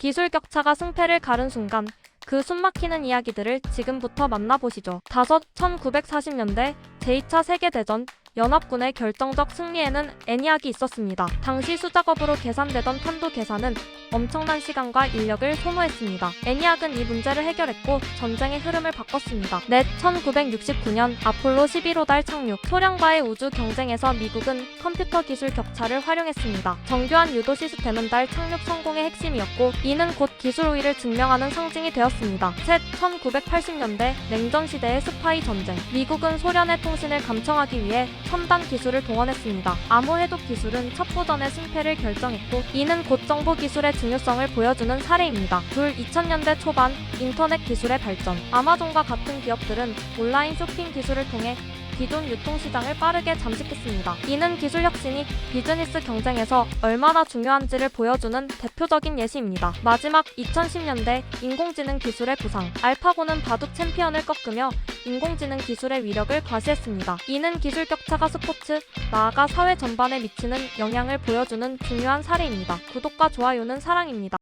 기술 격차가 승패를 가른 순간 그 숨막히는 이야기들을 지금부터 만나보시죠. 다섯 1940년대 제2차 세계대전 연합군의 결정적 승리에는 애니악이 있었습니다. 당시 수작업으로 계산되던 탄도 계산은 엄청난 시간과 인력을 소모했습니다. 애니악은 이 문제를 해결했고 전쟁의 흐름을 바꿨습니다. 넷 1969년 아폴로 11호 달 착륙 소련과의 우주 경쟁에서 미국은 컴퓨터 기술 격차를 활용했습니다. 정교한 유도 시스템은 달 착륙 성공의 핵심이었고 이는 곧 기술 우위를 증명하는 상징이 되었습니다. 셋 1980년대 냉전 시대의 스파이 전쟁 미국은 소련의 통신을 감청하기 위해 첨단 기술을 동원했습니다. 암호 해독 기술은 첩보전의 승패를 결정했고 이는 곧 정보 기술의 중요성을 보여주는 사례입니다. 둘 2000년대 초반 인터넷 기술의 발전 아마존과 같은 기업들은 온라인 쇼핑 기술을 통해 기존 유통시장을 빠르게 잠식했습니다. 이는 기술 혁신이 비즈니스 경쟁에서 얼마나 중요한지를 보여주는 대표적인 예시입니다. 마지막 2010년대 인공지능 기술의 부상 알파고는 바둑 챔피언을 꺾으며 인공지능 기술의 위력을 과시했습니다. 이는 기술 격차가 스포츠, 나아가 사회 전반에 미치는 영향을 보여주는 중요한 사례입니다. 구독과 좋아요는 사랑입니다.